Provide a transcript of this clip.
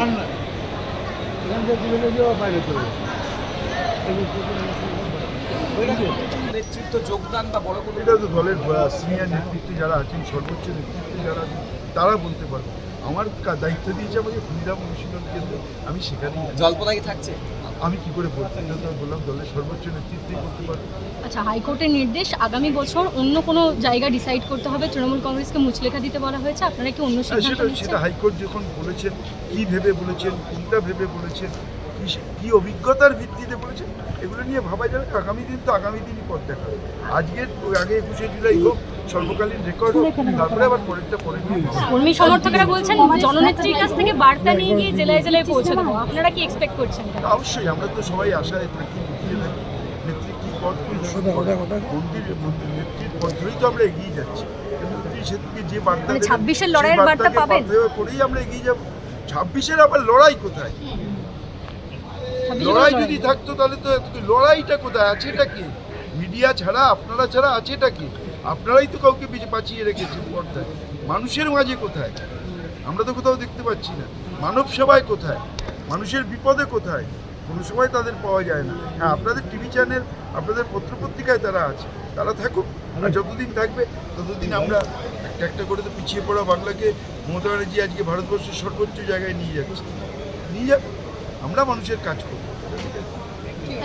আর না বাইরে চলে নেতৃত্ব যোগদান বা বড় কোনো এটা তো দলের সিনিয়র নেতৃত্বে যারা আছেন সর্বোচ্চ নেতৃত্বে যারা আছেন তারা বলতে পারবে। আমার দায়িত্ব দিয়েছে আমাকে ফ্রিডম অনুশীলন কেন্দ্র। আমি সেখানে। জল্পনা কি থাকছে? আমি কি করে এটা বললাম দলের সর্বোচ্চ নেতৃত্বই করতে পারবে। আচ্ছা হাইকোর্টের নির্দেশ আগামী বছর অন্য কোনো জায়গা ডিসাইড করতে হবে? তৃণমূল কংগ্রেসকে মুচলেখা দিতে বলা হয়েছে? আপনারা কি অন্য সিদ্ধান্ত সেটা সেটা হাইকোর্ট যখন বলেছেন কি ভেবে বলেছেন কোনটা ভেবে বলেছেন কি অভিজ্ঞতার ভিত্তিতে বলেছেন এগুলো নিয়ে ভাবা যাবে। আগামী দিন তো আগামী দিনই পথ দেখা। আজকের আগে একুশে জুলাই হোক স্বল্পকালীন রেকর্ড হোক তারপরে আবার পরেরটা পরে কর্মী সমর্থকরা বলছেন জননেত্রীর কাছ থেকে বার্তা নিয়ে গিয়ে জেলায় জেলায় পৌঁছে দেবো। আপনারা কি এক্সপেক্ট করছেন অবশ্যই আমরা তো সবাই আশায় থাকি বুঝিয়ে থাকি। নেত্রী কী পথ মন্দির নেত্রীর পথ ধরেই তো আমরা এগিয়ে যাচ্ছি। সেদিকে যে বার্তা মানে 26 লড়াইয়ের বার্তা পাবেন? করেই আমরা এগিয়ে যাব। ছাব্বিশের আবার লড়াই কোথায়? লড়াই যদি থাকতো তাহলে তো লড়াইটা কোথায়? আছেটা কি? মিডিয়া ছাড়া আপনারা ছাড়া আছেটা কি? আপনারাই তো কাউকে বাঁচিয়ে রেখেছেন পর্দায়। মানুষের মাঝে কোথায়? আমরা তো কোথাও দেখতে পাচ্ছি না। মানব সেবায় কোথায়? মানুষের বিপদে কোথায়? কোনো সময় তাদের পাওয়া যায় না। হ্যাঁ আপনাদের টিভি চ্যানেল আপনাদের পত্রপত্রিকায় তারা আছে। তারা থাকুক। আর যতদিন থাকবে ততদিন আমরা একটা একটা করে তো পিছিয়ে পড়া বাংলাকে মমতা ব্যানার্জি আজকে ভারতবর্ষের সর্বোচ্চ জায়গায় নিয়ে যাচ্ছে নিয়ে যাবে। আমরা মানুষের কাজ করব।